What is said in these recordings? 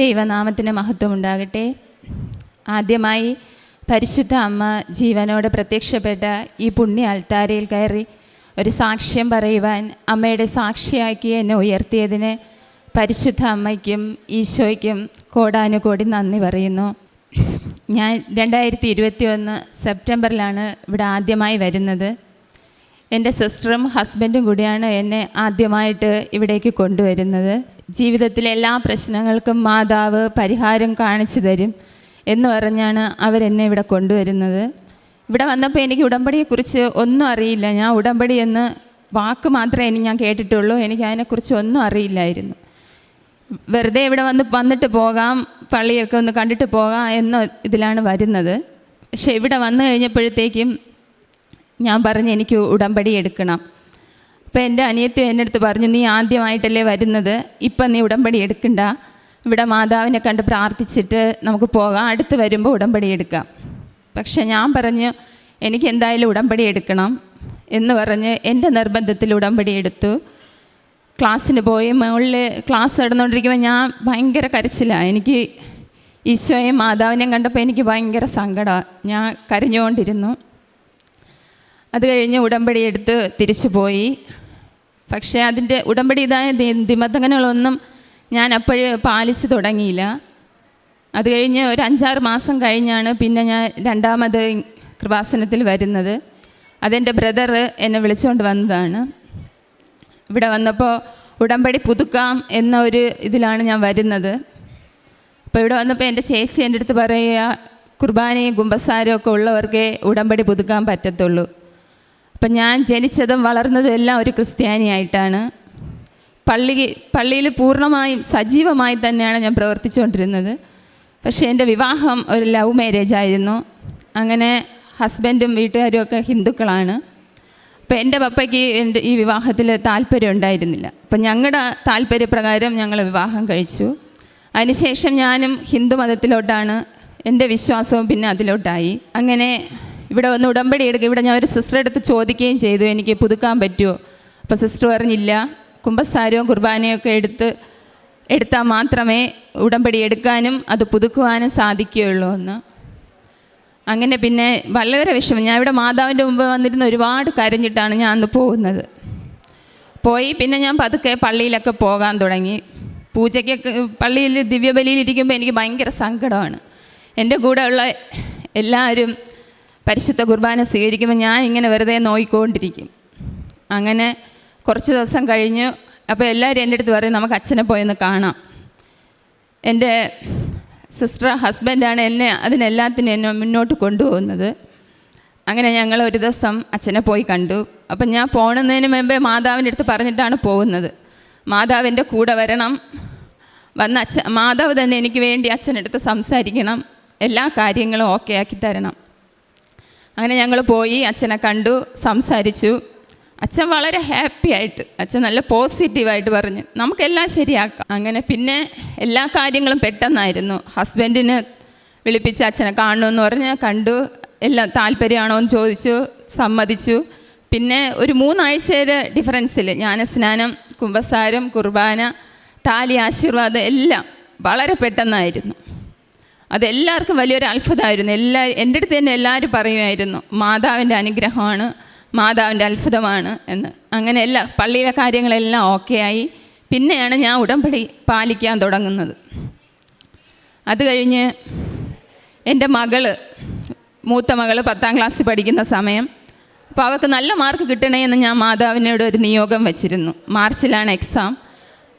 ദൈവനാമത്തിന് മഹത്വം ഉണ്ടാകട്ടെ ആദ്യമായി പരിശുദ്ധ അമ്മ ജീവനോട് പ്രത്യക്ഷപ്പെട്ട ഈ പുണ്യ അൾത്താരയിൽ കയറി ഒരു സാക്ഷ്യം പറയുവാൻ അമ്മയുടെ സാക്ഷിയാക്കി എന്നെ ഉയർത്തിയതിന് പരിശുദ്ധ അമ്മയ്ക്കും ഈശോയ്ക്കും കോടാനുകോടി നന്ദി പറയുന്നു. ഞാൻ രണ്ടായിരത്തി ഇരുപത്തി ഒന്ന് സെപ്റ്റംബറിലാണ് ഇവിടെ ആദ്യമായി വരുന്നത്. എന്റെ സിസ്റ്ററും ഹസ്ബൻഡും കൂടിയാണ് എന്നെ ആദ്യമായിട്ട് ഇവിടേക്ക് കൊണ്ടുവരുന്നത്. ജീവിതത്തിലെ എല്ലാ പ്രശ്നങ്ങൾക്കും മാതാവ് പരിഹാരം കാണിച്ചു തരും എന്ന് പറഞ്ഞാണ് അവരെന്നെ ഇവിടെ കൊണ്ടുവരുന്നത്. ഇവിടെ വന്നപ്പോൾ എനിക്ക് ഉടമ്പടിയെക്കുറിച്ച് ഒന്നും അറിയില്ല. ഞാൻ ഉടമ്പടി എന്ന് വാക്ക് മാത്രമേ ഇനി ഞാൻ കേട്ടിട്ടുള്ളൂ. എനിക്ക് അതിനെക്കുറിച്ച് ഒന്നും അറിയില്ലായിരുന്നു. വെറുതെ ഇവിടെ വന്ന് വന്നിട്ട് പോകാം പള്ളിയൊക്കെ ഒന്ന് കണ്ടിട്ട് പോകാം എന്ന ഇതിലാണ് വരുന്നത്. പക്ഷെ ഇവിടെ വന്നു കഴിഞ്ഞപ്പോഴത്തേക്കും ഞാൻ പറഞ്ഞ് എനിക്ക് ഉടമ്പടി എടുക്കണം. അപ്പോൾ എന്റെ അനിയത്തി എന്റെ അടുത്ത് പറഞ്ഞു നീ ആദ്യമായിട്ടല്ലേ വരുന്നത്. ഇപ്പം നീ ഉടമ്പടി എടുക്കണ്ട. ഇവിടെ മാതാവിനെ കണ്ട് പ്രാർത്ഥിച്ചിട്ട് നമുക്ക് പോകാം. അടുത്ത് വരുമ്പോൾ ഉടമ്പടി എടുക്കാം. പക്ഷെ ഞാൻ പറഞ്ഞു എനിക്ക് എന്തായാലും ഉടമ്പടി എടുക്കണം. എന്ന് പറഞ്ഞ് എന്റെ നിർബന്ധത്തിൽ ഉടമ്പടി എടുത്തു. ക്ലാസ്സിന് പോയി മുകളിൽ ക്ലാസ് നടന്നുകൊണ്ടിരിക്കുമ്പോൾ ഞാൻ ഭയങ്കര കരച്ചിലാണ് എനിക്ക് ഈശോയും മാതാവിനെയും കണ്ടപ്പോൾ എനിക്ക് ഭയങ്കര സങ്കടമാണ് ഞാൻ കരഞ്ഞുകൊണ്ടിരുന്നു. അത് കഴിഞ്ഞ് ഉടമ്പടി എടുത്ത് തിരിച്ചു പോയി. പക്ഷേ അതിന്റെ ഉടമ്പടി ഇതായ നിബന്ധനകളൊന്നും ഞാൻ അപ്പോഴ് പാലിച്ചു തുടങ്ങിയില്ല. അത് കഴിഞ്ഞ് ഒരു അഞ്ചാറ് മാസം കഴിഞ്ഞാണ് പിന്നെ ഞാൻ രണ്ടാമത് കൃപാസനത്തിൽ വരുന്നത്. അതെന്റെ ബ്രദർ എന്നെ വിളിച്ചുകൊണ്ട് വന്നതാണ്. ഇവിടെ വന്നപ്പോൾ ഉടമ്പടി പുതുക്കാം എന്ന ഒരു ഇതിലാണ് ഞാൻ വരുന്നത്. അപ്പോൾ ഇവിടെ വന്നപ്പോൾ എന്റെ ചേച്ചി എന്റെ അടുത്ത് പറയുക കുർബാനയും കുമ്പസാരവും ഒക്കെ ഉള്ളവർക്കേ ഉടമ്പടി പുതുക്കാൻ പറ്റത്തുള്ളൂ. അപ്പം ഞാൻ ജനിച്ചതും വളർന്നതും എല്ലാം ഒരു ക്രിസ്ത്യാനിയായിട്ടാണ്. പള്ളി പള്ളിയിൽ പൂർണമായും സജീവമായി തന്നെയാണ് ഞാൻ പ്രവർത്തിച്ചുകൊണ്ടിരുന്നത്. പക്ഷേ എന്റെ വിവാഹം ഒരു ലവ് മാരേജ് ആയിരുന്നു. അങ്ങനെ ഹസ്ബൻഡും വീട്ടുകാരും ഒക്കെ ഹിന്ദുക്കളാണ്. അപ്പോൾ എന്റെ പപ്പയ്ക്ക് എന്റെ ഈ വിവാഹത്തിൽ താല്പര്യം ഉണ്ടായിരുന്നില്ല. അപ്പം ഞങ്ങളുടെ താല്പര്യപ്രകാരം ഞങ്ങൾ വിവാഹം കഴിച്ചു. അതിനുശേഷം ഞാനും ഹിന്ദു മതത്തിലോട്ടാണ് എന്റെ വിശ്വാസവും പിന്നെ അതിലോട്ടായി. അങ്ങനെ ഇവിടെ വന്ന് ഉടമ്പടി എടുക്കുക ഇവിടെ ഞാൻ ഒരു സിസ്റ്റർ അടുത്ത് ചോദിക്കുകയും ചെയ്തു എനിക്ക് പുതുക്കാൻ പറ്റുമോ അപ്പോൾ സിസ്റ്റർ പറഞ്ഞില്ല. കുംഭസാരവും ഒക്കെ എടുത്ത് എടുത്താൽ മാത്രമേ ഉടമ്പടി എടുക്കാനും അത് പുതുക്കുവാനും സാധിക്കുകയുള്ളൂ എന്ന്. അങ്ങനെ പിന്നെ വളരെ വിഷമം. ഞാൻ ഇവിടെ മാതാവിന്റെ മുമ്പ് വന്നിരുന്ന് ഒരുപാട് കരഞ്ഞിട്ടാണ് ഞാൻ അന്ന് പോകുന്നത്. പോയി പിന്നെ ഞാൻ പതുക്കെ പള്ളിയിലൊക്കെ പോകാൻ തുടങ്ങി. പൂജയ്ക്കൊക്കെ പള്ളിയിൽ ദിവ്യബലിയിലിരിക്കുമ്പോൾ എനിക്ക് ഭയങ്കര സങ്കടമാണ്. എന്റെ കൂടെയുള്ള എല്ലാവരും പരിശുദ്ധ കുർബാന സ്വീകരിക്കുമ്പോൾ ഞാൻ ഇങ്ങനെ വെറുതെ നോയിക്കൊണ്ടിരിക്കും. അങ്ങനെ കുറച്ച് ദിവസം കഴിഞ്ഞ്. അപ്പോൾ എല്ലാവരും എന്റെ അടുത്ത് പറയും നമുക്ക് അച്ഛനെ പോയെന്ന് കാണാം. എന്റെ സിസ്റ്റർ ഹസ്ബൻഡാണ് എന്നെ അതിനെല്ലാത്തിനും എന്നെ മുന്നോട്ട് കൊണ്ടുപോകുന്നത്. അങ്ങനെ ഞങ്ങൾ ഒരു ദിവസം അച്ഛനെ പോയി കണ്ടു. അപ്പം ഞാൻ പോകുന്നതിന് മുമ്പേ മാതാവിന്റെ അടുത്ത് പറഞ്ഞിട്ടാണ് പോകുന്നത്. മാതാവിന്റെ കൂടെ വരണം. വന്ന് അച്ഛ മാതാവ് തന്നെ എനിക്ക് വേണ്ടി അച്ഛനടുത്ത് സംസാരിക്കണം. എല്ലാ കാര്യങ്ങളും ഓക്കെ ആക്കി തരണം. അങ്ങനെ ഞങ്ങൾ പോയി അച്ഛനെ കണ്ടു സംസാരിച്ചു. അച്ഛൻ വളരെ ഹാപ്പി ആയിട്ട് അച്ഛൻ നല്ല പോസിറ്റീവായിട്ട് പറഞ്ഞു നമുക്കെല്ലാം ശരിയാക്കാം. അങ്ങനെ പിന്നെ എല്ലാ കാര്യങ്ങളും പെട്ടെന്നായിരുന്നു. ഹസ്ബൻഡിന് വിളിപ്പിച്ച് അച്ഛനെ കാണണമെന്ന് പറഞ്ഞ് കണ്ടു എല്ലാം താല്പര്യമാണോ എന്ന് ചോദിച്ചു സമ്മതിച്ചു. പിന്നെ ഒരു മൂന്നാഴ്ചയുടെ ഡിഫറൻസിൽ ജ്ഞാനസ്നാനം കുംഭസാരം കുർബാന താലി ആശീർവാദം എല്ലാം വളരെ പെട്ടെന്നായിരുന്നു. അതെല്ലാവർക്കും വലിയൊരു അത്ഭുതമായിരുന്നു. എല്ലാ എന്റെ അടുത്ത് തന്നെ എല്ലാവരും പറയുമായിരുന്നു മാതാവിന്റെ അനുഗ്രഹമാണ് മാതാവിന്റെ അത്ഭുതമാണ് എന്ന്. അങ്ങനെ എല്ലാ പള്ളിയിലെ കാര്യങ്ങളെല്ലാം ഓക്കെ ആയി. പിന്നെയാണ് ഞാൻ ഉടമ്പടി പാലിക്കാൻ തുടങ്ങുന്നത്. അത് കഴിഞ്ഞ് എന്റെ മകൾ മൂത്ത മകൾ പത്താം ക്ലാസ്സിൽ പഠിക്കുന്ന സമയം. അപ്പോൾ അവൾക്ക് നല്ല മാർക്ക് കിട്ടണേ എന്ന് ഞാൻ മാതാവിനോട് ഒരു നിയോഗം വെച്ചിരുന്നു. മാർച്ചിലാണ് എക്സാം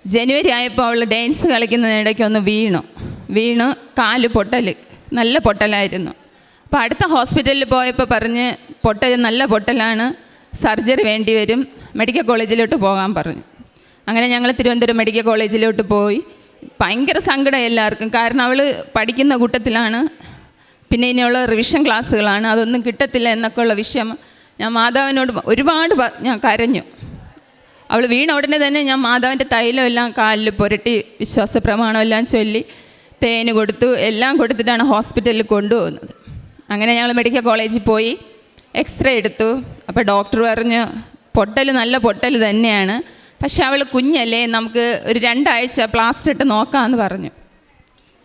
ജനുവരി ആയപ്പോൾ അവൾ ഡാൻസ് കളിക്കുന്നതിനിടയ്ക്ക് ഒന്ന് വീണു. വീണു കാൽ പൊട്ടൽ നല്ല പൊട്ടലായിരുന്നു. അപ്പോൾ അടുത്ത ഹോസ്പിറ്റലിൽ പോയപ്പോൾ പറഞ്ഞ് പൊട്ടൽ നല്ല പൊട്ടലാണ്. സർജറി വേണ്ടി വരും. മെഡിക്കൽ കോളേജിലോട്ട് പോകാൻ പറഞ്ഞു. അങ്ങനെ ഞങ്ങൾ തിരുവനന്തപുരം മെഡിക്കൽ കോളേജിലോട്ട് പോയി. ഭയങ്കര സങ്കടം എല്ലാവർക്കും. കാരണം അവൾ പഠിക്കുന്ന കൂട്ടത്തിലാണ്. പിന്നെ ഇനിയുള്ള റിവിഷൻ ക്ലാസ്സുകളാണ്. അതൊന്നും കിട്ടത്തില്ല എന്നൊക്കെ ഉള്ള വിഷയം ഞാൻ മാതാവിനോട് ഒരുപാട് ഞാൻ കരഞ്ഞു. അവൾ വീണ ഉടനെ തന്നെ ഞാൻ മാതാവിന്റെ തൈലം എല്ലാം കാലിൽ പുരട്ടി വിശ്വാസ പ്രമാണമെല്ലാം ചൊല്ലി തേന് കൊടുത്തു എല്ലാം കൊടുത്തിട്ടാണ് ഹോസ്പിറ്റലിൽ കൊണ്ടുപോകുന്നത്. അങ്ങനെ ഞങ്ങൾ മെഡിക്കൽ കോളേജിൽ പോയി എക്സ്റേ എടുത്തു. അപ്പോൾ ഡോക്ടർ പറഞ്ഞു പൊട്ടൽ നല്ല പൊട്ടൽ തന്നെയാണ്. പക്ഷെ അവൾ കുഞ്ഞല്ലേ നമുക്ക് ഒരു രണ്ടാഴ്ച പ്ലാസ്റ്റർ ഇട്ട് നോക്കാമെന്ന് പറഞ്ഞു.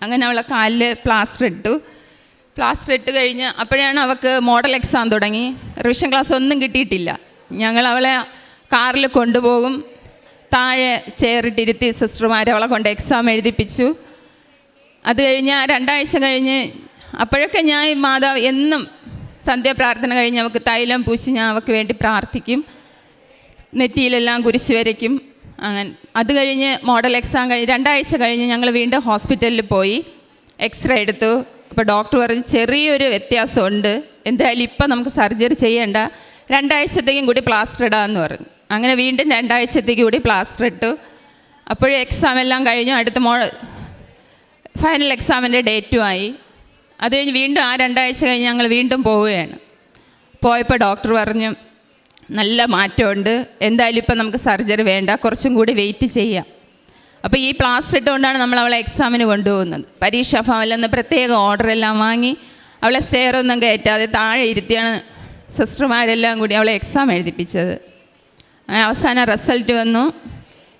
അങ്ങനെ അവളെ കാലിൽ പ്ലാസ്റ്റർ ഇട്ടു. പ്ലാസ്റ്റർ ഇട്ട് കഴിഞ്ഞ് അപ്പോഴാണ് അവൾക്ക് മോഡൽ എക്സാം തുടങ്ങി. റിവിഷൻ ക്ലാസ് ഒന്നും കിട്ടിയിട്ടില്ല. ഞങ്ങൾ അവളെ കാറിൽ കൊണ്ടുപോകും. താഴെ ചെയറിട്ടിരുത്തി സിസ്റ്റർമാർ അവളെ കൊണ്ട് എക്സാം എഴുതിപ്പിച്ചു. അത് കഴിഞ്ഞ് രണ്ടാഴ്ച കഴിഞ്ഞ് അപ്പോഴൊക്കെ ഞാൻ മാതാവ് എന്നും സന്ധ്യാപ്രാർത്ഥന കഴിഞ്ഞ് അവൾക്ക് തൈലം പൂശി ഞാൻ അവൾക്ക് വേണ്ടി പ്രാർത്ഥിക്കും. നെറ്റിയിലെല്ലാം കുരിശ് വരയ്ക്കും. അങ്ങനെ അത് കഴിഞ്ഞ് മോഡൽ എക്സാം കഴിഞ്ഞ് രണ്ടാഴ്ച കഴിഞ്ഞ് ഞങ്ങൾ വീണ്ടും ഹോസ്പിറ്റലിൽ പോയി. എക്സ്റേ എടുത്തു. അപ്പോൾ ഡോക്ടർ പറഞ്ഞ് ചെറിയൊരു വ്യത്യാസമുണ്ട്. എന്തായാലും ഇപ്പം നമുക്ക് സർജറി ചെയ്യേണ്ട. രണ്ടാഴ്ചത്തേക്കും കൂടി പ്ലാസ്റ്റർ ഇടാമെന്ന് പറഞ്ഞു. അങ്ങനെ വീണ്ടും രണ്ടാഴ്ചത്തേക്ക് കൂടി പ്ലാസ്റ്റർ ഇട്ടു. അപ്പോഴും എക്സാം എല്ലാം കഴിഞ്ഞു. അടുത്ത മോ ഫൈനൽ എക്സാമിന്റെ ഡേറ്റും ആയി അത് കഴിഞ്ഞ് വീണ്ടും ആ രണ്ടാഴ്ച കഴിഞ്ഞ് ഞങ്ങൾ വീണ്ടും പോവുകയാണ്. പോയപ്പോൾ ഡോക്ടർ പറഞ്ഞു നല്ല മാറ്റമുണ്ട്. എന്തായാലും ഇപ്പം നമുക്ക് സർജറി വേണ്ട. കുറച്ചും കൂടി വെയിറ്റ് ചെയ്യാം. അപ്പോൾ ഈ പ്ലാസ്റ്റർ ഇട്ടുകൊണ്ടാണ് നമ്മൾ അവളെ എക്സാമിന് കൊണ്ടുപോകുന്നത്. പരീക്ഷാ ഭവനിൽ നിന്ന് പ്രത്യേക ഓർഡറെല്ലാം വാങ്ങി അവളെ സ്റ്റെയർ ഒന്നും കയറ്റാതെ താഴെ ഇരുത്തിയാണ് സിസ്റ്റർമാരെല്ലാം കൂടി അവളെ എക്സാം എഴുതിപ്പിച്ചത്. അവസാനം റിസൾട്ട് വന്നു.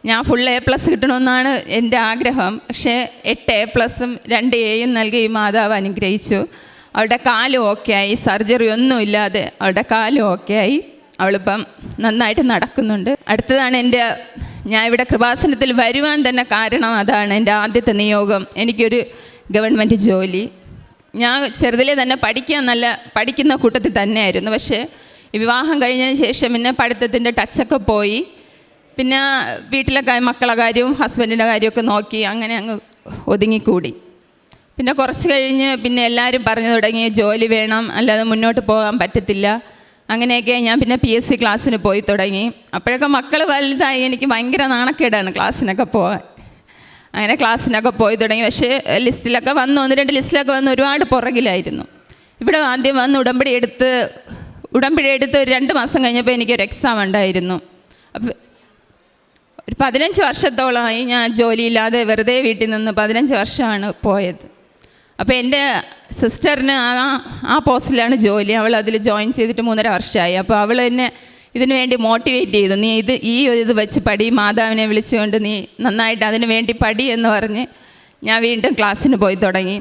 ഞാൻ ഫുൾ എ പ്ലസ് കിട്ടണമെന്നാണ് എന്റെ ആഗ്രഹം. പക്ഷേ എട്ട് എ പ്ലസും രണ്ട് എയും നൽകി മാതാവ് അനുഗ്രഹിച്ചു. അവളുടെ കാലും ഓക്കെ ആയി. സർജറി ഒന്നുമില്ലാതെ അവളുടെ കാലും ഓക്കെ ആയി. അവളിപ്പം നന്നായിട്ട് നടക്കുന്നുണ്ട്. അടുത്തതാണ് എന്റെ ഞാൻ ഇവിടെ കൃപാസനത്തിൽ വരുവാൻ തന്നെ കാരണം അതാണ് എന്റെ ആദ്യത്തെ നിയോഗം. എനിക്കൊരു ഗവൺമെന്റ് ജോലി. ഞാൻ ചെറുതിലെ തന്നെ പഠിക്കാൻ നല്ല പഠിക്കുന്ന കൂട്ടത്തിൽ തന്നെയായിരുന്നു. പക്ഷേ വിവാഹം കഴിഞ്ഞതിന് ശേഷം പിന്നെ പഠിത്തത്തിന്റെ ടച്ചൊക്കെ പോയി. പിന്നെ വീട്ടിലെ മക്കളെ കാര്യവും ഹസ്ബൻഡിന്റെ കാര്യമൊക്കെ നോക്കി അങ്ങനെ അങ്ങ് ഒതുങ്ങിക്കൂടി. പിന്നെ കുറച്ച് കഴിഞ്ഞ് പിന്നെ എല്ലാവരും പറഞ്ഞു തുടങ്ങി ജോലി വേണം അല്ലാതെ മുന്നോട്ട് പോകാൻ പറ്റത്തില്ല. അങ്ങനെയൊക്കെ ഞാൻ പിന്നെ പി എസ് സി ക്ലാസ്സിന് പോയി തുടങ്ങി. അപ്പോഴൊക്കെ മക്കൾ വലുതായി എനിക്ക് ഭയങ്കര നാണക്കേടാണ് ക്ലാസ്സിനൊക്കെ പോകാൻ. അങ്ങനെ ക്ലാസ്സിനൊക്കെ പോയി തുടങ്ങി. പക്ഷേ ലിസ്റ്റിലൊക്കെ വന്ന് ഒന്ന് രണ്ട് ലിസ്റ്റിലൊക്കെ വന്ന് ഒരുപാട് പുറകിലായിരുന്നു. ഇവിടെ ആദ്യം വന്ന് ഉടമ്പടി എടുത്ത് ഉടമ്പടി എടുത്ത് ഒരു രണ്ട് മാസം കഴിഞ്ഞപ്പോൾ എനിക്കൊരു എക്സാം ഉണ്ടായിരുന്നു. അപ്പോൾ ഒരു പതിനഞ്ച് വർഷത്തോളമായി ഞാൻ ജോലിയില്ലാതെ വെറുതെ വീട്ടിൽ നിന്ന് പതിനഞ്ച് വർഷമാണ് പോയത്. അപ്പോൾ എന്റെ സിസ്റ്ററിന് ആ ആ പോസ്റ്റിലാണ് ജോലി. അവൾ അതിൽ ജോയിൻ ചെയ്തിട്ട് മൂന്നര വർഷമായി. അപ്പോൾ അവൾ എന്നെ ഇതിനു വേണ്ടി മോട്ടിവേറ്റ് ചെയ്തു. നീ ഇത് ഈ ഇത് വെച്ച് പടി മാതാവിനെ വിളിച്ചുകൊണ്ട് നീ നന്നായിട്ട് അതിന് വേണ്ടി പടി എന്ന് പറഞ്ഞ് ഞാൻ വീണ്ടും ക്ലാസ്സിന് പോയി തുടങ്ങി.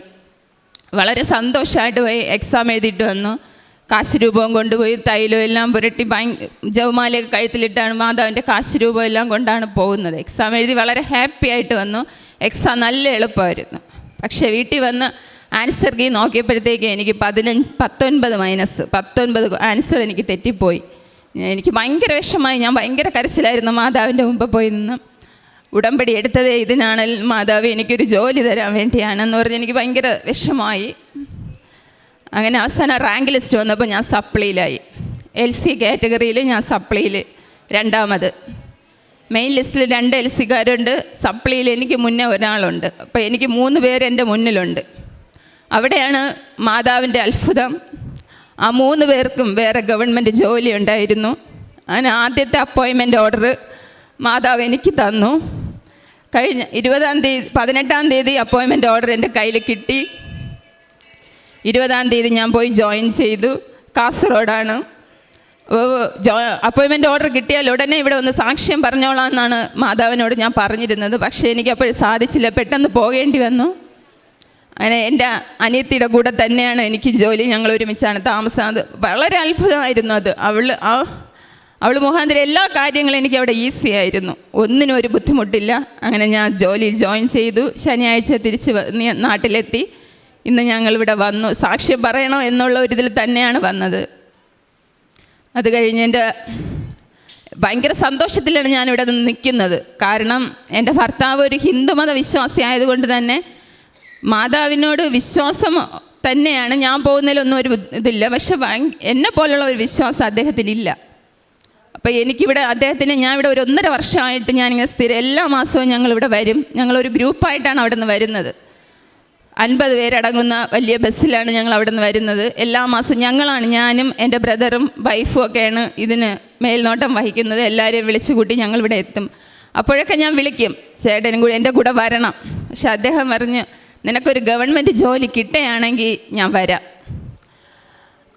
വളരെ സന്തോഷമായിട്ട് പോയി എക്സാം എഴുതിയിട്ട് വന്നു. കാശ് രൂപവും കൊണ്ടുപോയി തൈലം എല്ലാം പുരട്ടി ഭയങ്കര ജവമാലയൊക്കെ കഴുത്തിലിട്ടാണ് മാതാവിന്റെ കാശ് രൂപം എല്ലാം കൊണ്ടാണ് പോകുന്നത്. എക്സാം എഴുതി വളരെ ഹാപ്പി ആയിട്ട് വന്നു. എക്സാം നല്ല എളുപ്പമായിരുന്നു. പക്ഷേ വീട്ടിൽ വന്ന് ആൻസർ കീ നോക്കിയപ്പോഴത്തേക്ക് എനിക്ക് പതിനഞ്ച് പത്തൊൻപത് മൈനസ് പത്തൊൻപത് ആൻസർ എനിക്ക് തെറ്റിപ്പോയി. എനിക്ക് ഭയങ്കര വിഷമായി ഞാൻ ഭയങ്കര കരച്ചിലായിരുന്നു മാതാവിന്റെ മുമ്പ് പോയി നിന്ന്. ഉടമ്പടി എടുത്തതേ ഇതിനാണ്. മാതാവ് എനിക്കൊരു ജോലി തരാൻ വേണ്ടിയാണെന്ന് പറഞ്ഞ് എനിക്ക് ഭയങ്കര വിഷമായി അങ്ങനെ അവസാനം റാങ്ക് ലിസ്റ്റ് വന്നപ്പോൾ ഞാൻ സപ്ലിയിലായി എൽ സി കാറ്റഗറിയിൽ ഞാൻ സപ്ലിയിൽ രണ്ടാമത്. മെയിൻ ലിസ്റ്റിൽ രണ്ട് എൽ സിക്കാരുണ്ട് സപ്ലിയിൽ എനിക്ക് മുന്നേ ഒരാളുണ്ട്. അപ്പോൾ എനിക്ക് മൂന്ന് പേര് എന്റെ മുന്നിലുണ്ട്. അവിടെയാണ് മാതാവിന്റെ അത്ഭുതം. ആ മൂന്ന് പേർക്കും വേറെ ഗവൺമെന്റ് ജോലി ഉണ്ടായിരുന്നു. അങ്ങനെ ആദ്യത്തെ അപ്പോയിൻമെന്റ് ഓർഡർ മാതാവ് എനിക്ക് തന്നു. കഴിഞ്ഞ ഇരുപതാം തീയതി പതിനെട്ടാം തീയതി അപ്പോയിൻമെന്റ് ഓർഡർ എന്റെ കയ്യിൽ കിട്ടി. ഇരുപതാം തീയതി ഞാൻ പോയി ജോയിൻ ചെയ്തു. കാസർഗോഡാണ്. അപ്പോയിൻമെന്റ് ഓർഡർ കിട്ടിയാൽ ഉടനെ ഇവിടെ ഒന്ന് സാക്ഷ്യം പറഞ്ഞോളാം എന്നാണ് മാതാവിനോട് ഞാൻ പറഞ്ഞിരുന്നത്. പക്ഷേ എനിക്ക് അപ്പോൾ സാധിച്ചില്ല. പെട്ടെന്ന് പോകേണ്ടി വന്നു. അങ്ങനെ എന്റെ അനിയത്തിയുടെ കൂടെ തന്നെയാണ് എനിക്ക് ജോലി. ഞങ്ങൾ ഒരുമിച്ചാണ് താമസം അത് വളരെ അത്ഭുതമായിരുന്നു അത്. അവൾ അവൾ മുഖാന്തരം എല്ലാ കാര്യങ്ങളും എനിക്ക് അവിടെ ഈസി ആയിരുന്നു. ഒന്നിനും ഒരു ബുദ്ധിമുട്ടില്ല. അങ്ങനെ ഞാൻ ജോലിയിൽ ജോയിൻ ചെയ്തു. ശനിയാഴ്ച തിരിച്ച് നാട്ടിലെത്തി. ഇന്ന് ഞങ്ങളിവിടെ വന്നു. സാക്ഷ്യം പറയണോ എന്നുള്ള ഒരു ഇതിൽ തന്നെയാണ് വന്നത്. അത് കഴിഞ്ഞ് എന്റെ ഭയങ്കര സന്തോഷത്തിലാണ് ഞാനിവിടെ നിന്ന് നിൽക്കുന്നത്. കാരണം എന്റെ ഭർത്താവ് ഒരു ഹിന്ദുമത വിശ്വാസി ആയതുകൊണ്ട് തന്നെ മാതാവിനോട് വിശ്വാസം തന്നെയാണ്. ഞാൻ പോകുന്നതിലൊന്നും ഒരു ഇതില്ല. പക്ഷെ എന്നെ പോലുള്ള ഒരു വിശ്വാസം അദ്ദേഹത്തിനില്ല അപ്പോൾ എനിക്കിവിടെ അദ്ദേഹത്തിന് ഞാൻ ഇവിടെ ഒരു ഒന്നര വർഷമായിട്ട് ഞാനിങ്ങനെ സ്ഥിരം എല്ലാ മാസവും ഞങ്ങളിവിടെ വരും. ഞങ്ങളൊരു ഗ്രൂപ്പായിട്ടാണ് അവിടെ നിന്ന് വരുന്നത്. അൻപത് പേരടങ്ങുന്ന വലിയ ബസ്സിലാണ് ഞങ്ങൾ അവിടെ നിന്ന് വരുന്നത്. എല്ലാ മാസം ഞങ്ങളാണ് ഞാനും എന്റെ ബ്രദറും വൈഫും ഒക്കെയാണ് ഇതിന് മേൽനോട്ടം വഹിക്കുന്നത്. എല്ലാവരെയും വിളിച്ചു കൂട്ടി ഞങ്ങളിവിടെ എത്തും. അപ്പോഴൊക്കെ ഞാൻ വിളിക്കും ചേട്ടനും കൂടി എന്റെ കൂടെ വരണം. പക്ഷെ അദ്ദേഹം പറഞ്ഞ് നിനക്കൊരു ഗവൺമെന്റ് ജോലി കിട്ടുകയാണെങ്കിൽ ഞാൻ വരാം.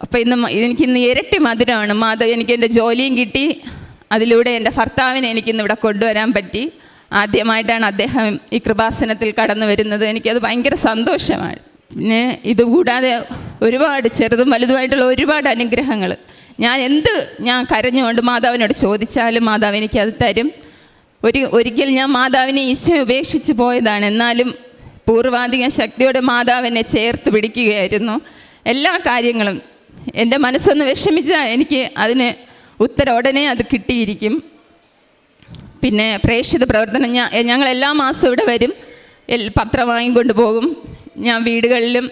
അപ്പോൾ ഇന്ന് എനിക്ക് എനിക്കിന്ന് ഇരട്ടി മധുരമാണ്. മാധവ് എനിക്ക് എന്റെ ജോലിയും കിട്ടി. അതിലൂടെ എന്റെ ഭർത്താവിനെ എനിക്കിന്ന് ഇവിടെ കൊണ്ടുവരാൻ പറ്റി. ആദ്യമായിട്ടാണ് അദ്ദേഹം ഈ കൃപാസനത്തിൽ കടന്നു വരുന്നത്. എനിക്കത് ഭയങ്കര സന്തോഷമാണ്. പിന്നെ ഇതുകൂടാതെ ഒരുപാട് ചെറുതും വലുതുമായിട്ടുള്ള ഒരുപാട് അനുഗ്രഹങ്ങൾ ഞാൻ എന്ത് ഞാൻ കരഞ്ഞുകൊണ്ട് മാതാവിനോട് ചോദിച്ചാലും മാതാവ് എനിക്കത് തരും. ഒരു ഒരിക്കൽ ഞാൻ മാതാവിനെ ഈശോ ഉപേക്ഷിച്ച് പോയതാണ്. എന്നാലും പൂർവാധിക ശക്തിയോടെ മാതാവിനെ ചേർത്ത് പിടിക്കുകയായിരുന്നു. എല്ലാ കാര്യങ്ങളും എന്റെ മനസ്സൊന്ന് വിഷമിച്ചാൽ എനിക്ക് അതിന് ഉത്തരം ഉടനെ അത് കിട്ടിയിരിക്കും. പിന്നെ പ്രേക്ഷിത പ്രവർത്തനം ഞാൻ ഞങ്ങൾ എല്ലാ മാസവും ഇവിടെ വരും. പത്രം വാങ്ങിക്കൊണ്ട് പോകും ഞാൻ വീടുകളിലും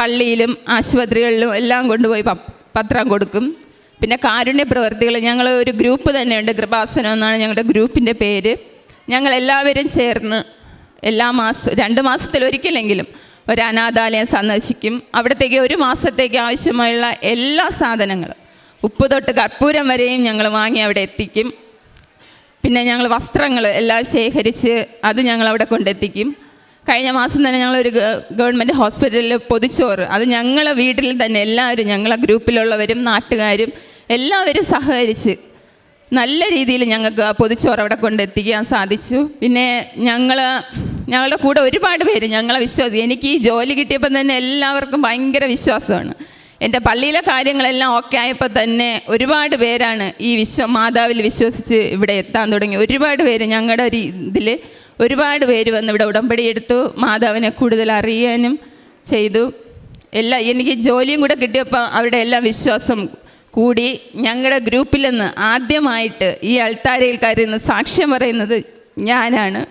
പള്ളിയിലും ആശുപത്രികളിലും എല്ലാം കൊണ്ടുപോയി പത്രം കൊടുക്കും. പിന്നെ കാരുണ്യ പ്രവർത്തികൾ ഞങ്ങൾ ഒരു ഗ്രൂപ്പ് തന്നെയുണ്ട്. കൃപാസനം എന്നാണ് ഞങ്ങളുടെ ഗ്രൂപ്പിന്റെ പേര്. ഞങ്ങൾ എല്ലാവരും ചേർന്ന് എല്ലാ മാസം രണ്ട് മാസത്തിൽ ഒരിക്കലെങ്കിലും ഒരു അനാഥാലയം സന്ദർശിക്കും. അവിടത്തേക്ക് ഒരു മാസത്തേക്ക് ആവശ്യമായുള്ള എല്ലാ സാധനങ്ങളും. ഉപ്പ് തൊട്ട് കർപ്പൂരം വരെയും ഞങ്ങൾ വാങ്ങി അവിടെ എത്തിക്കും. പിന്നെ ഞങ്ങൾ വസ്ത്രങ്ങൾ എല്ലാം ശേഖരിച്ച് അത് ഞങ്ങൾ അവിടെ കൊണ്ടെത്തിക്കും. കഴിഞ്ഞ മാസം തന്നെ ഞങ്ങളൊരു ഗവൺമെന്റ് ഹോസ്പിറ്റലിൽ പൊതിച്ചോറ്. അത് ഞങ്ങളെ വീട്ടിൽ തന്നെ എല്ലാവരും ഞങ്ങളെ ഗ്രൂപ്പിലുള്ളവരും നാട്ടുകാരും എല്ലാവരും സഹകരിച്ച് നല്ല രീതിയിൽ ഞങ്ങൾക്ക് ആ പൊതിച്ചോറ് അവിടെ കൊണ്ടെത്തിക്കാൻ സാധിച്ചു. പിന്നെ ഞങ്ങൾ ഞങ്ങളുടെ കൂടെ ഒരുപാട് പേര് ഞങ്ങളെ വിശ്വാസം എനിക്ക് ഈ ജോലി കിട്ടിയപ്പം തന്നെ എല്ലാവർക്കും ഭയങ്കര വിശ്വാസമാണ്. എന്റെ പള്ളിയിലെ കാര്യങ്ങളെല്ലാം ഓക്കെ ആയപ്പോൾ തന്നെ ഒരുപാട് പേരാണ് ഈ വിശ്വ മാതാവിൽ വിശ്വസിച്ച് ഇവിടെ എത്താൻ തുടങ്ങി. ഒരുപാട് പേര് ഞങ്ങളുടെ ഒരു ഇതിൽ ഒരുപാട് പേര് വന്ന് ഇവിടെ ഉടമ്പടി എടുത്തു മാതാവിനെ കൂടുതൽ അറിയാനും ചെയ്തു. എല്ലാ എനിക്ക് ജോലിയും കൂടെ കിട്ടിയപ്പോൾ അവരുടെ എല്ലാ വിശ്വാസം കൂടി. ഞങ്ങളുടെ ഗ്രൂപ്പിൽ നിന്ന് ആദ്യമായിട്ട് ഈ അൾത്താരയിൽ കയറുന്ന സാക്ഷ്യം പറയുന്നത് ഞാനാണ്.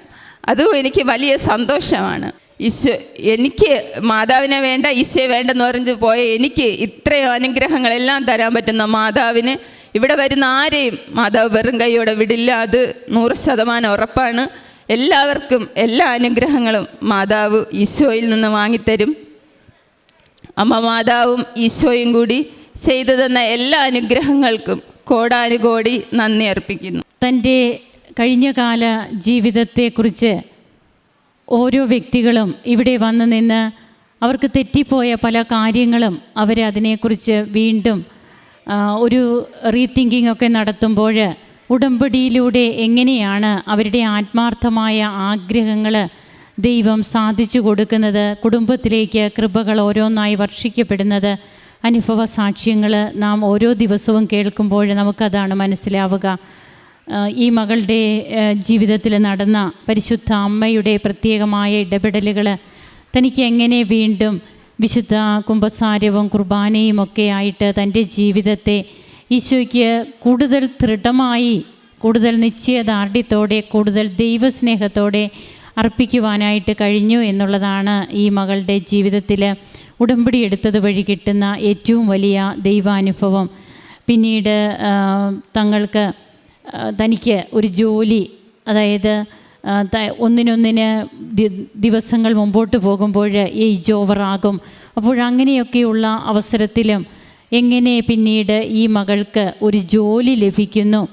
അതും എനിക്ക് വലിയ സന്തോഷമാണ്. ഈശോ എനിക്ക് മാതാവിനെ വേണ്ട ഈശോയെ വേണ്ടെന്ന് പറഞ്ഞ് പോയ എനിക്ക് ഇത്രയും അനുഗ്രഹങ്ങളെല്ലാം തരാൻ പറ്റുന്ന മാതാവിന് ഇവിടെ വരുന്ന ആരെയും മാതാവ് വെറും കൈയോടെ വിടില്ല. അത് നൂറ് ശതമാനം ഉറപ്പാണ്. എല്ലാവർക്കും എല്ലാ അനുഗ്രഹങ്ങളും മാതാവ് ഈശോയിൽ നിന്ന് വാങ്ങിത്തരും. അമ്മ മാതാവും ഈശോയും കൂടി ചെയ്തു തന്ന എല്ലാ അനുഗ്രഹങ്ങൾക്കും കോടാനുകോടി നന്ദി അർപ്പിക്കുന്നു. തന്റെ കഴിഞ്ഞകാല ജീവിതത്തെക്കുറിച്ച് ഓരോ വ്യക്തികളും ഇവിടെ വന്നു നിന്ന് അവർക്ക് തെറ്റിപ്പോയ പല കാര്യങ്ങളും അവർ അതിനെക്കുറിച്ച് വീണ്ടും ഒരു റീതിങ്കിങ് ഒക്കെ നടത്തുമ്പോൾ ഉടമ്പടിയിലൂടെ എങ്ങനെയാണ് അവരുടെ ആത്മാർത്ഥമായ ആഗ്രഹങ്ങൾ ദൈവം സാധിച്ചു കൊടുക്കുന്നത് കുടുംബത്തിലേക്ക് കൃപകൾ ഓരോന്നായി വർഷിക്കപ്പെടുന്നത് അനുഭവ സാക്ഷ്യങ്ങൾ നാം ഓരോ ദിവസവും കേൾക്കുമ്പോൾ നമുക്കതാണ് മനസ്സിലാവുക. ഈ മകളുടെ ജീവിതത്തിൽ നടന്ന പരിശുദ്ധ അമ്മയുടെ പ്രത്യേകമായ ഇടപെടലുകൾ തനിക്ക് എങ്ങനെ വീണ്ടും വിശുദ്ധ കുംഭസാരവും കുർബാനയും ഒക്കെ ആയിട്ട് തന്റെ ജീവിതത്തെ ഈശോയ്ക്ക് കൂടുതൽ ദൃഢമായി കൂടുതൽ നിശ്ചയദാർഢ്യത്തോടെ കൂടുതൽ ദൈവസ്നേഹത്തോടെ അർപ്പിക്കുവാനായിട്ട് കഴിഞ്ഞു എന്നുള്ളതാണ് ഈ മകളുടെ ജീവിതത്തിൽ ഉടമ്പടി എടുത്തത് വഴി കിട്ടുന്ന ഏറ്റവും വലിയ ദൈവാനുഭവം. പിന്നീട് തങ്ങൾക്ക് തനിക്ക് ഒരു ജോലി അതായത് ഒന്നിനൊന്നിന് ദിവസങ്ങൾ മുമ്പോട്ട് പോകുമ്പോൾ ഏജ് ഓവറാകും അപ്പോഴങ്ങനെയൊക്കെയുള്ള അവസരത്തിലും എങ്ങനെ പിന്നീട് ഈ മകൾക്ക് ഒരു ജോലി ലഭിക്കുന്നു?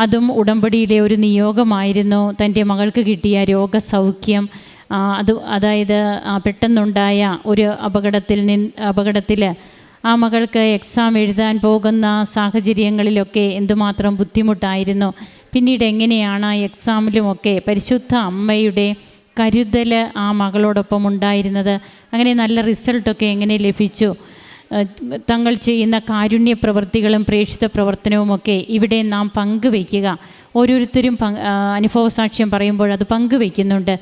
അതും ഉടമ്പടിയിലെ ഒരു നിയോഗമായിരുന്നു. തന്റെ മകൾക്ക് കിട്ടിയ രോഗസൗഖ്യം അത് അതായത് പെട്ടെന്നുണ്ടായ ഒരു അപകടത്തിൽ നിന്ന് അപകടത്തിൽ ആ മകൾക്ക് എക്സാം എഴുതാൻ പോകുന്ന സാഹചര്യങ്ങളിലൊക്കെ എന്തുമാത്രം ബുദ്ധിമുട്ടായിരുന്നു. പിന്നീട് എങ്ങനെയാണ് ആ എക്സാമിലുമൊക്കെ പരിശുദ്ധ അമ്മയുടെ കരുതൽ ആ മകളോടൊപ്പം ഉണ്ടായിരുന്നത്? അങ്ങനെ നല്ല റിസൾട്ടൊക്കെ എങ്ങനെ ലഭിച്ചു? തങ്ങൾ ചെയ്യുന്ന കാരുണ്യ പ്രവൃത്തികളും പ്രേക്ഷിത പ്രവർത്തനവുമൊക്കെ ഇവിടെ നാം പങ്കുവയ്ക്കുക. ഓരോരുത്തരും പങ്ക് ആ, അനുഭവ സാക്ഷ്യം പറയുമ്പോൾ അത് പങ്കുവയ്ക്കുന്നുണ്ട്.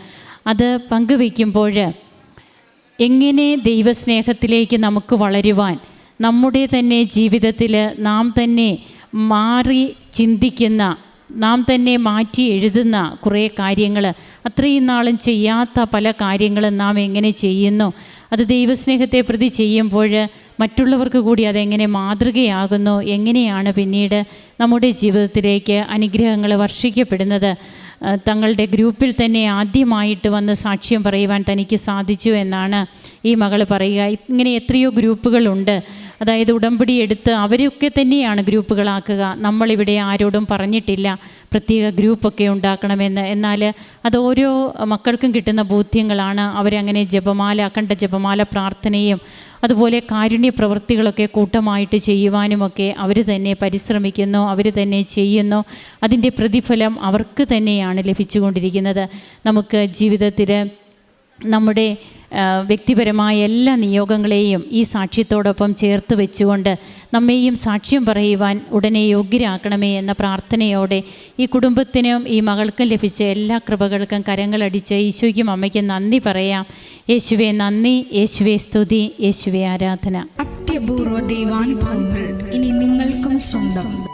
അത് പങ്കുവയ്ക്കുമ്പോൾ എങ്ങനെ ദൈവസ്നേഹത്തിലേക്ക് നമുക്ക് വളരുവാൻ നമ്മുടെ തന്നെ ജീവിതത്തിൽ നാം തന്നെ മാറി ചിന്തിക്കുന്ന നാം തന്നെ മാറ്റി എഴുതുന്ന കുറേ കാര്യങ്ങൾ അത്രയും നാളും ചെയ്യാത്ത പല കാര്യങ്ങളും നാം എങ്ങനെ ചെയ്യുന്നു? അത് ദൈവസ്നേഹത്തെ പ്രതി ചെയ്യുമ്പോൾ മറ്റുള്ളവർക്ക് കൂടി അതെങ്ങനെ മാതൃകയാകുന്നു? എങ്ങനെയാണ് പിന്നീട് നമ്മുടെ ജീവിതത്തിലേക്ക് അനുഗ്രഹങ്ങൾ വർഷിക്കപ്പെടുന്നത്? തങ്ങളുടെ ഗ്രൂപ്പിൽ തന്നെ ആദ്യമായിട്ട് വന്ന് സാക്ഷ്യം പറയുവാൻ തനിക്ക് സാധിച്ചു എന്നാണ് ഈ മകൾ പറയുക. ഇങ്ങനെ എത്രയോ ഗ്രൂപ്പുകളുണ്ട്. അതായത് ഉടമ്പടി എടുത്ത് അവരെയൊക്കെ തന്നെയാണ് ഗ്രൂപ്പുകളാക്കുക. നമ്മളിവിടെ ആരോടും പറഞ്ഞിട്ടില്ല. പ്രത്യേക ഗ്രൂപ്പൊക്കെ ഉണ്ടാക്കണമെന്ന്. എന്നാൽ അത് ഓരോ മക്കൾക്കും കിട്ടുന്ന ബോധ്യങ്ങളാണ്. അവരങ്ങനെ ജപമാല അഖണ്ഡ ജപമാല പ്രാർത്ഥനയും അതുപോലെ കാരുണ്യ പ്രവൃത്തികളൊക്കെ കൂട്ടമായിട്ട് ചെയ്യുവാനുമൊക്കെ അവർ തന്നെ പരിശ്രമിക്കുന്നു അവർ തന്നെ ചെയ്യുന്നു. അതിന്റെ പ്രതിഫലം അവർക്ക് തന്നെയാണ് ലഭിച്ചുകൊണ്ടിരിക്കുന്നത്. നമുക്ക് ജീവിതത്തിൽ നമ്മുടെ വ്യക്തിപരമായ എല്ലാ നിയോഗങ്ങളെയും ഈ സാക്ഷ്യത്തോടൊപ്പം ചേർത്ത് വെച്ചുകൊണ്ട് നമ്മെയും സാക്ഷ്യം പറയുവാൻ ഉടനെ യോഗ്യരാക്കണമേ എന്ന പ്രാർത്ഥനയോടെ ഈ കുടുംബത്തിനും ഈ മകൾക്കും ലഭിച്ച എല്ലാ കൃപകൾക്കും കരങ്ങളടിച്ച് ഈശോയ്ക്കും അമ്മയ്ക്കും നന്ദി പറയാം. യേശുവെ നന്ദി. യേശുവെ സ്തുതി. യേശുവെ ആരാധന. അത്യപൂർവ ദൈവാനുഭവങ്ങൾ ഇനി നിങ്ങൾക്കും സ്വന്തം.